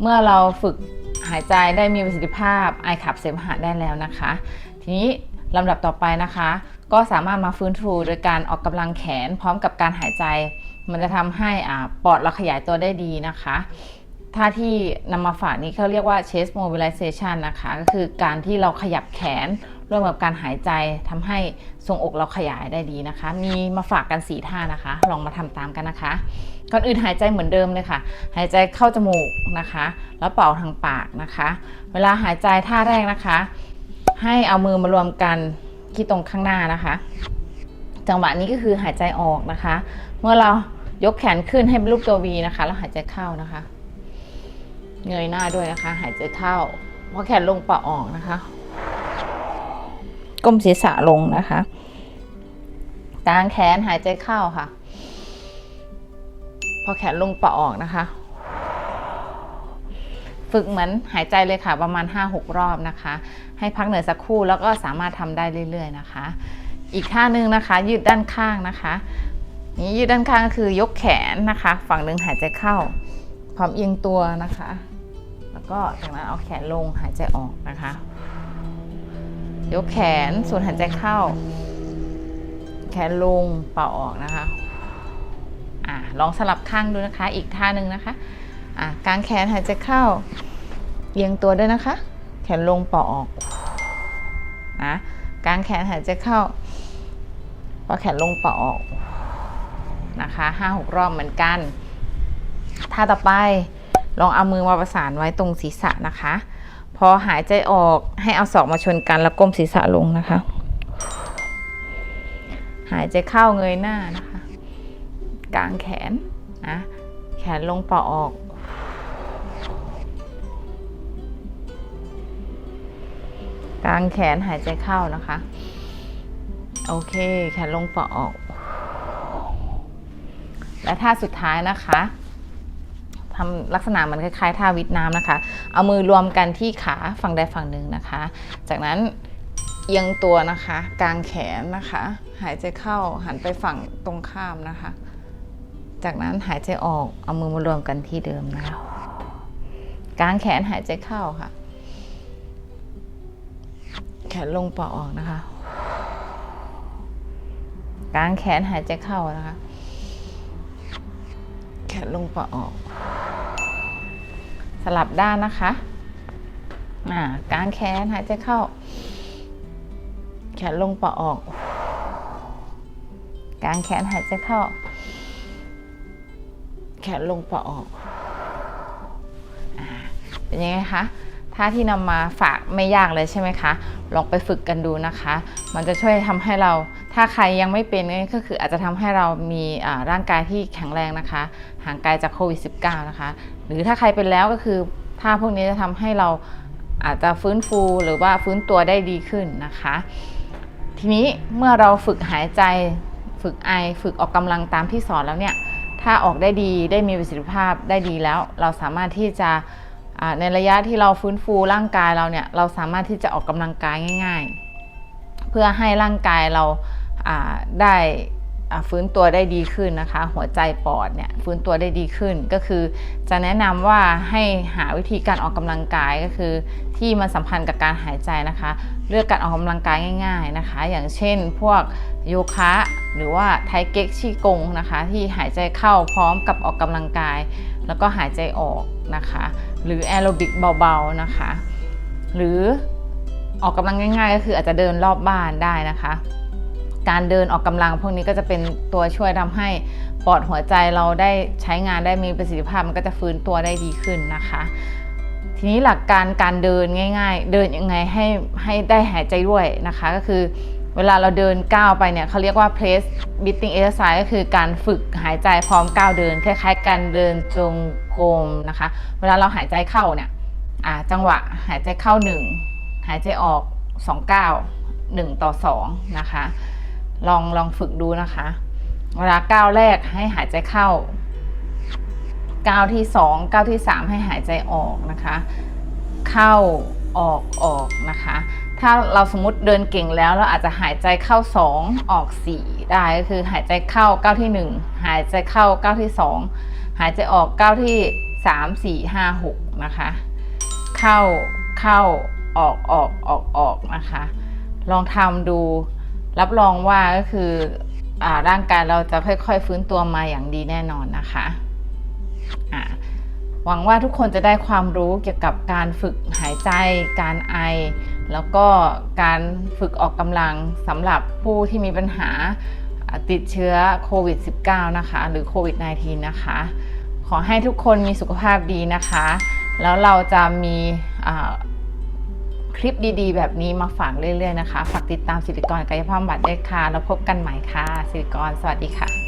เมื่อเราฝึกหายใจได้มีประสิทธิภาพไอขับเสมหะได้แล้วนะคะ ทีนี้ลำดับต่อไปนะคะ ก็สามารถมาฟื้นฟูโดยการออกกำลังแขนพร้อมกับการหายใจ มันจะทำให้อปอดเราขยายตัวได้ดีนะคะท่าที่นำมาฝากนี้เขาเรียกว่า chest mobilization นะคะ ก็คือการที่เราขยับแขน ร่วมกับการหายใจทำให้ทรงอกเราขยายได้ดีนะคะ มีมาฝากกัน4ท่านะคะ ลองมาทำตามกันนะคะ ก่อนอื่นหายใจเหมือนเดิมเลยค่ะ หายใจเข้าจมูกนะคะ แล้วเป่าทางปากนะคะ เวลาหายใจท่าแรกนะคะ ให้เอามือมารวมกันที่ตรงข้างหน้านะคะ จังหวะนี้ก็คือหายใจออกนะคะ เมื่อเรายกแขนขึ้นให้เป็นรูปตัว V นะคะ แล้วหายใจเข้านะคะ เงยหน้าด้วยนะคะ หายใจเข้าพอแขนลงปะออกนะคะ ก้มศีรษะลงนะคะกางแขนหายใจเข้าค่ะ พอแขนลงปะออกนะคะ ฝึกเหมือนหายใจเลยค่ะ ประมาณ 5-6 รอบนะคะ ให้พักเหนื่อยสักครู่แล้วก็สามารถทำได้เรื่อย ๆ นะคะ อีกท่าหนึ่งนะคะ ยืดด้านข้างนะคะนี้ยืดด้านข้างก็คือยกแขนนะคะ ฝั่งหนึ่งหายใจเข้า พร้อมเอียงตัวนะคะ แล้วก็จากนั้นเอาแขนลงหายใจออกนะคะ ยกแขนส่วนหายใจเข้า แขนลงเป่าออกนะคะอ่าลองสลับข้างดูนะคะ อีกท่าหนึ่งนะคะอ่ากางแขนหายใจเข้า เอียงตัวด้วยนะคะ แขนลงเป่าออกนะกางแขนหายใจเข้าพอแขนลงเป่าออกนะคะห้าหกรอบเหมือนกันท่าต่อไปลองเอามือมาประสานไว้ตรงศีรษะนะคะ พอหายใจออกให้เอาศอกมาชนกันแล้วก้มศีรษะลงนะคะ หายใจเข้าเงยหน้านะคะกางแขนนะแขนลงเป่าออกกางแขนหายใจเข้านะคะ โอเค แขนลงเป่าออก และท่าสุดท้ายนะคะ ทำลักษณะมือนคล้ายๆท่าวิดน้ำนะคะ เอามือรวมกันที่ขาฝั่งใดฝั่งหนึ่งนะคะ จากนั้นเอียงตัวนะคะ กางแขนนะคะ หายใจเข้าหันไปฝั่งตรงข้ามนะคะ จากนั้นหายใจออกเอามือมารวมกันที่เดิมนะคะกางแขนหายใจเข้าค่ะ แขนลงปล่าออกนะคะกางแขนหายใจเข้านะคะ แขนลงปล่าออก สลับด้านนะคะอ่ากางแขนหายใจเข้า แขนลงปล่าออก กางแขนหายใจเข้า แขนลงปล่าออกอ่าเป็นยังไงคะท่าที่นำมาฝากไม่ยากเลยใช่ไหมคะ ลองไปฝึกกันดูนะคะ มันจะช่วยทำให้เรา ถ้าใครยังไม่เป็นก็คืออาจจะทำให้เรามีร่างกายที่แข็งแรงนะคะ ห่างไกลจากโควิด -19 นะคะ หรือถ้าใครเป็นแล้วก็คือท่าพวกนี้จะทำให้เราอาจจะฟื้นฟูหรือว่าฟื้นตัวได้ดีขึ้นนะคะ ทีนี้เมื่อเราฝึกหายใจฝึกไอฝึกออกกำลังตามที่สอนแล้วเนี่ยถ้าออกได้ดีได้มีประสิทธิภาพได้ดีแล้ว เราสามารถที่จะในระยะที่เราฟื้นฟูร่างกายเราเนี่ยเราสามารถที่จะออกกำลังกายง่าย ๆ เพื่อให้ร่างกายเรา ได้ฟื้นตัวได้ดีขึ้นนะคะ หัวใจปอดเนี่ยฟื้นตัวได้ดีขึ้นก็คือ จะแนะนำว่าให้หาวิธีการออกกำลังกายก็คือ ที่มันสัมพันธ์กับการหายใจนะคะ เลือกการออกกำลังกายง่าย ๆนะคะ อย่างเช่น พวกโยคะ หรือว่าไทเก๊กชีกงนะคะ ที่หายใจเข้าพร้อมกับออกกำลังกาย แล้วก็หายใจออกนะคะ หรือแอโรบิกเบาๆนะคะ หรือออกกำลังง่าย ๆ ก็คืออาจจะเดินรอบบ้านได้นะคะ การเดินออกกำลัง พวกนี้ก็จะเป็นตัวช่วยทำให้ปอดหัวใจเราได้ใช้งานได้มีประสิทธิภาพมันก็จะฟื้นตัวได้ดีขึ้นนะคะ ทีนี้หลักการการเดินง่าย ๆ เดินยังไงให้ให้ได้หายใจด้วยนะคะ ก็คือเวลาเราเดินก้าวไปเนี่ยเขาเรียกว่า press breathing exercise ก็คือการฝึกหายใจพร้อมก้าวเดิน คล้ายๆ การเดินจงกรมนะคะ เวลาเราหายใจเข้าเนี่ยจังหวะหายใจเข้า 1 หายใจออก2ก้าว1ต่อ2นะคะ ลองลองฝึกดูนะคะ เวลาก้าวแรกให้หายใจเข้า ก้าวที่2ก้าวที่3ให้หายใจออกนะคะ เข้าออกออกนะคะ ถ้าเราสมมติเดินเก่งแล้วเราอาจจะหายใจเข้า2องออก4ได้ก็คือหายใจเข้าก้าวที่1หายใจเข้าก้าวที่2หายใจออกก้าวที่3 4 5 6นะคะ เข้าเข้าออกออกออกออกนะคะ ลองทำดู รับรองว่าก็คืออร่างกายเราจะค่อยๆฟื้นตัวมาอย่างดีแน่นอนนะคะอ่าหวังว่าทุกคนจะได้ความรู้เกี่ยวกับการฝึกหายใจ การไอ แล้วก็การฝึกออกกำลังสำหรับผู้ที่มีปัญหาติดเชื้อโควิด -19 นะคะ หรือโควิด -19 นะคะ ขอให้ทุกคนมีสุขภาพดีนะคะ แล้วเราจะมี คลิปดีๆ แบบนี้มาฝากเรื่อยๆนะคะ ฝากติดตามสิริกรกายภาพบำบัดด้วยค่ะ แล้วพบกันใหม่ค่ะ สิริกร สวัสดีค่ะ